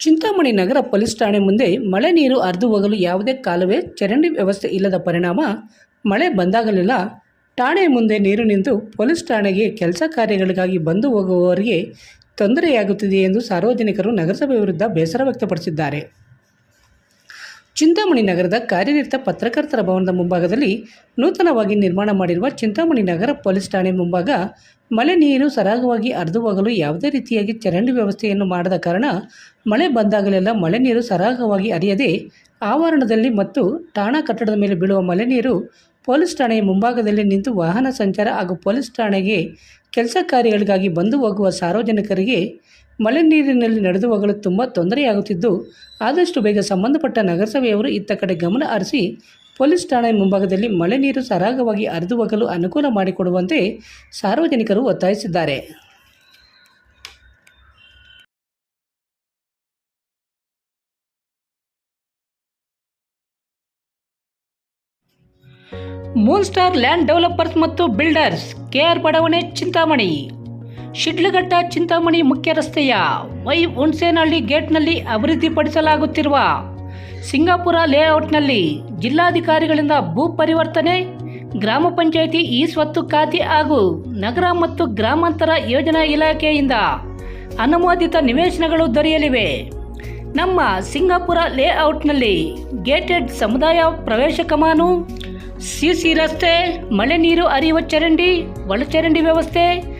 ಚಿಂತಾಮಣಿ ನಗರ police ಠಾಣೆ ಮುಂದೆ ಮಳೆ ನೀರು ಹರಿದು ಹೋಗಲು ಯಾವುದೇ ಕಾಲುವೆ ಚರಂಡಿ ವ್ಯವಸ್ಥೆ ಇಲ್ಲದ ಪರಿಣಾಮ ಮಳೆ ಬಂದಾಗಲೆಲ್ಲ ಠಾಣೆ ಮುಂದೆ ನೀರು ನಿಂತು ಪೊಲೀಸ್ ಠಾಣೆಗೆ ಕೆಲಸ ಕಾರ್ಯಗಳಿಗಾಗಿ ಬಂದು ಹೋಗುವವರಿಗೆ ತೊಂದರೆಯಾಗುತ್ತಿದೆ ಎಂದು ಸಾರ್ವಜನಿಕರು ನಗರಸಭೆ ವಿರುದ್ಧ ಬೇಸರ ವ್ಯಕ್ತಪಡಿಸಿದ್ದಾರೆ. ಚಿಂತಾಮಣಿ ನಗರದ ಕಾರ್ಯನಿರತ ಪತ್ರಕರ್ತರ ಭವನದ ಮುಂಭಾಗದಲ್ಲಿ ನೂತನವಾಗಿ ನಿರ್ಮಾಣ ಮಾಡಿರುವ ಚಿಂತಾಮಣಿ ನಗರ ಪೊಲೀಸ್ ಠಾಣೆ ಮುಂಭಾಗ ಮಳೆ ನೀರು ಸರಾಗವಾಗಿ ಹರಿದು ಹೋಗಲು ಯಾವುದೇ ರೀತಿಯಾಗಿ ಚರಂಡಿ ವ್ಯವಸ್ಥೆಯನ್ನು ಮಾಡದ ಕಾರಣ ಮಳೆ ಬಂದಾಗಲೆಲ್ಲ ಮಳೆ ನೀರು ಸರಾಗವಾಗಿ ಅರಿಯದೆ ಆವರಣದಲ್ಲಿ ಮತ್ತು ಠಾಣಾ ಕಟ್ಟಡದ ಮೇಲೆ ಬೀಳುವ ಮಳೆ ನೀರು ಪೊಲೀಸ್ ಠಾಣೆಯ ಮುಂಭಾಗದಲ್ಲಿ ನಿಂತು ವಾಹನ ಸಂಚಾರ ಹಾಗೂ ಪೊಲೀಸ್ ಠಾಣೆಗೆ ಕೆಲಸ ಕಾರ್ಯಗಳಿಗಾಗಿ ಬಂದು ಹೋಗುವ ಸಾರ್ವಜನಿಕರಿಗೆ ಮಳೆ ನೀರಿನಲ್ಲಿ ನಡೆದು ಹೋಗಲು ತುಂಬ ತೊಂದರೆಯಾಗುತ್ತಿದ್ದು, ಆದಷ್ಟು ಬೇಗ ಸಂಬಂಧಪಟ್ಟ ನಗರಸಭೆಯವರು ಇತ್ತ ಕಡೆ ಗಮನ ಹರಿಸಿ, ಪೊಲೀಸ್ ಠಾಣೆ ಮುಂಭಾಗದಲ್ಲಿ ಮಳೆ ನೀರು ಸರಾಗವಾಗಿ ಹರಿದು ಹೋಗಲು ಅನುಕೂಲ ಮಾಡಿಕೊಡುವಂತೆ ಸಾರ್ವಜನಿಕರು ಒತ್ತಾಯಿಸಿದ್ದಾರೆ. ಮೂನ್ ಸ್ಟಾರ್ ಲ್ಯಾಂಡ್ ಡೆವಲಪರ್ಸ್ ಮತ್ತು ಬಿಲ್ಡರ್ಸ್ ಕೆಆರ್ ಬಡಾವಣೆ ಚಿಂತಾಮಣಿ ಶಿಡ್ಲಘಟ್ಟ ಚಿಂತಾಮಣಿ ಮುಖ್ಯ ರಸ್ತೆಯ ವೈ ಹುಣಸೇನಹಳ್ಳಿ ಗೇಟ್ನಲ್ಲಿ ಅಭಿವೃದ್ಧಿಪಡಿಸಲಾಗುತ್ತಿರುವ ಸಿಂಗಾಪುರ ಲೇಔಟ್ನಲ್ಲಿ ಜಿಲ್ಲಾಧಿಕಾರಿಗಳಿಂದ ಭೂ ಪರಿವರ್ತನೆ, ಗ್ರಾಮ ಪಂಚಾಯಿತಿ ಈ ಸ್ವತ್ತು ಖಾತೆ ಹಾಗೂ ನಗರ ಮತ್ತು ಗ್ರಾಮಾಂತರ ಯೋಜನಾ ಇಲಾಖೆಯಿಂದ ಅನುಮೋದಿತ ನಿವೇಶನಗಳು ದೊರೆಯಲಿವೆ. ನಮ್ಮ ಸಿಂಗಾಪುರ ಲೇಔಟ್ನಲ್ಲಿ ಗೇಟೆಡ್ ಸಮುದಾಯ ಪ್ರವೇಶ ಕಮಾನು, ಸಿಸಿ ರಸ್ತೆ, ಮಳೆ ನೀರು ಹರಿಯುವ ಚರಂಡಿ ಒಳಚರಂಡಿ ವ್ಯವಸ್ಥೆ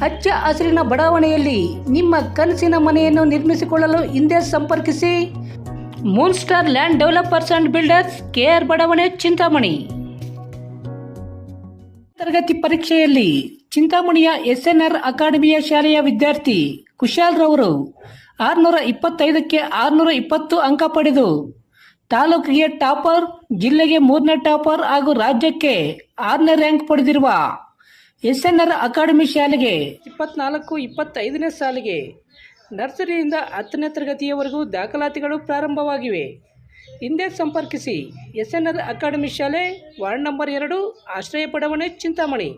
ಹಚ್ಚ ಹಸಿರಿನ ಬಡಾವಣೆಯಲ್ಲಿ ನಿಮ್ಮ ಕನಸಿನ ಮನೆಯನ್ನು ನಿರ್ಮಿಸಿಕೊಳ್ಳಲು ಹಿಂದೆ ಸಂಪರ್ಕಿಸಿ. Moon star land developers and builders KR ಬಡಾವಣೆ, ಚಿಂತಾಮಣಿ. ತರಗತಿ ಪರೀಕ್ಷೆಯಲ್ಲಿ ಚಿಂತಾಮಣಿಯ ಎಸ್ಎನ್ಆರ್ ಅಕಾಡೆಮಿಯ ಶಾಲೆಯ ವಿದ್ಯಾರ್ಥಿ ಕುಶಾಲ್ ರವರು ಆರುನೂರ ಇಪ್ಪತ್ತೈದಕ್ಕೆ ಆರುನೂರ ಇಪ್ಪತ್ತು ಅಂಕ ಪಡೆದು ತಾಲೂಕಿಗೆ ಟಾಪರ್, ಜಿಲ್ಲೆಗೆ ಮೂರನೇ ಟಾಪರ್ ಹಾಗೂ ರಾಜ್ಯಕ್ಕೆ ಆರನೇ ರ್ಯಾಂಕ್ ಪಡೆದಿರುವ ಎಸ್ಎನ್ಆರ್ ಅಕಾಡೆಮಿ ಶಾಲೆಗೆ ಇಪ್ಪತ್ನಾಲ್ಕು ಇಪ್ಪತ್ತೈದನೇ ಸಾಲಿಗೆ ನರ್ಸರಿಯಿಂದ ಹತ್ತನೇ ತರಗತಿಯವರೆಗೂ ದಾಖಲಾತಿಗಳು ಪ್ರಾರಂಭವಾಗಿವೆ ಹಿಂದೆ ಸಂಪರ್ಕಿಸಿ ಎಸ್ಎನ್ಆರ್ ಅಕಾಡೆಮಿ ಶಾಲೆ ವಾರ್ಡ್ ನಂಬರ್ ಎರಡು ಆಶ್ರಯ ಬಡಾವಣೆ Chintamani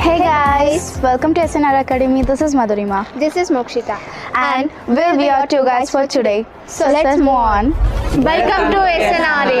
Hey guys, welcome to SNR Academy. This is Madhurima. This is Mokshita. And we'll be your two guys for today. So let's move on. Welcome to SNRA.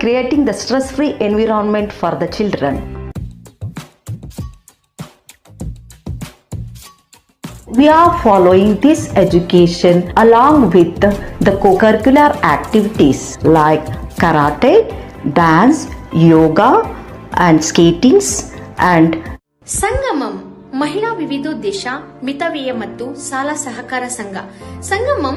creating the stress free environment for the children. We are following this education along with the co-curricular activities like karate, dance, yoga and skatings and ಸಂಗಮಂ ಮಹಿಳಾ ವಿವಿಧೋದ್ದೇಶ ಮಿತವ್ಯಯ ಮತ್ತು ಸಾಲ ಸಹಕಾರ ಸಂಘ ಸಂಗಮಂ